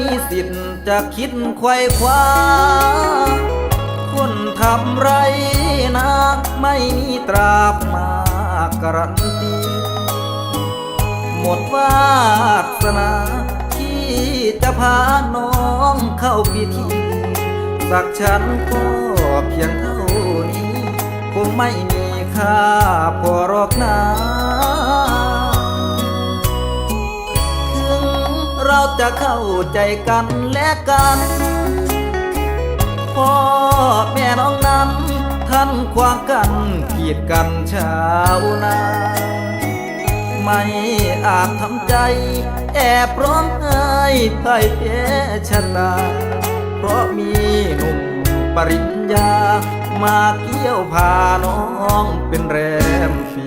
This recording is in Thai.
มีสิทธิ์จะคิดไขว้คว้า คนทำไรนักไม่มีตราบมาการันตี หมดวาสนาที่จะพาน้องเข้าพิธีสักฉันก็เพียงเท่านี้ คงไม่มีค่าพอรอกนะ เราจะเข้าใจกันและกัน พ่อแม่น้องนั้นท่านควางกันกีดกันชาวนา ไม่อาจทำใจ แอบร้องไห้พ่ายแพ้ชะตา เพราะมีหนุ่มปริญญา มาเกี่ยวพาน้องเป็นแรมฝี